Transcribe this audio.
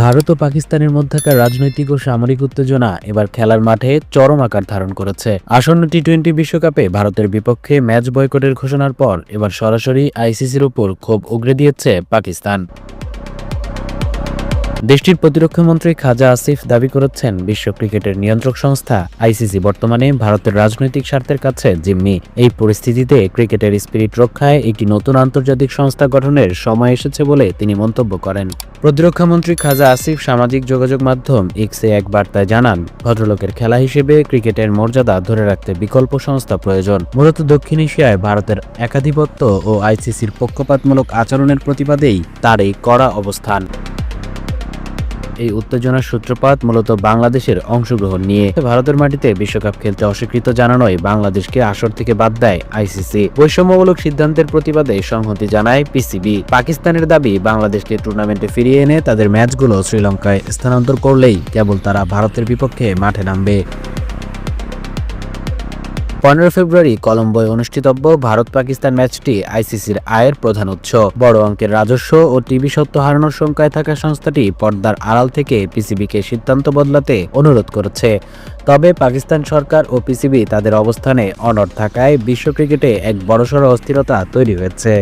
ভারত ও পাকিস্তানের মধ্যকার রাজনৈতিক ও সামরিক উত্তেজনা এবার খেলার মাঠে চরম আকার ধারণ করেছে। আসন্ন টি টোয়েন্টি বিশ্বকাপে ভারতের বিপক্ষে ম্যাচ বয়কটের ঘোষণার পর এবার সরাসরি আইসিসির উপর ক্ষোভ উগরে দিয়েছে পাকিস্তান। দেশটির প্রতিরক্ষামন্ত্রী খাজা আসিফ দাবি করেছেন, বিশ্ব ক্রিকেটের নিয়ন্ত্রক সংস্থা আইসিসি বর্তমানে ভারতের রাজনৈতিক স্বার্থের কাছে জিম্মি। এই পরিস্থিতিতে ক্রিকেটের স্পিরিট রক্ষায় একটি নতুন আন্তর্জাতিক সংস্থা গঠনের সময় এসেছে বলে তিনি মন্তব্য করেন। প্রতিরক্ষামন্ত্রী খাজা আসিফ সামাজিক যোগাযোগ মাধ্যম এক্সে এক বার্তায় জানান, ভদ্রলোকের খেলা হিসেবে ক্রিকেটের মর্যাদা ধরে রাখতে বিকল্প সংস্থা প্রয়োজন। মূলত দক্ষিণ এশিয়ায় ভারতের একাধিপত্য ও আইসিসির পক্ষপাতমূলক আচরণের প্রতিবাদেই তার এই কড়া অবস্থান। এই উত্তেজনার সূত্রপাত মূলত বাংলাদেশের অংশগ্রহণ নিয়ে। ভারতের মাটিতে বিশ্বকাপ খেলতে অস্বীকৃত জানানোয় বাংলাদেশকে আসর থেকে বাদ দেয় আইসিসি। বৈষম্যমূলক সিদ্ধান্তের প্রতিবাদে সংহতি জানায় পিসিবি। পাকিস্তানের দাবি, বাংলাদেশকে টুর্নামেন্টে ফিরিয়ে এনে তাদের ম্যাচগুলো শ্রীলঙ্কায় স্থানান্তর করলেই কেবল তারা ভারতের বিপক্ষে মাঠে নামবে। পনেরো ফেব্রুয়ারি কলম্বোয় অনুষ্ঠিতব্য ভারত পাকিস্তান ম্যাচটি আইসিসির আয়ের প্রধান উৎস। বড় অঙ্কের রাজস্ব ও টিভি সত্য হারানোর সংখ্যায় থাকা সংস্থাটি পর্দার আড়াল থেকে পিসিবিকে সিদ্ধান্ত বদলাতে অনুরোধ করেছে। তবে পাকিস্তান সরকার ও পিসিবি তাদের অবস্থানে অনড় থাকায় বিশ্ব ক্রিকেটে এক বড়সড় অস্থিরতা তৈরি হয়েছে।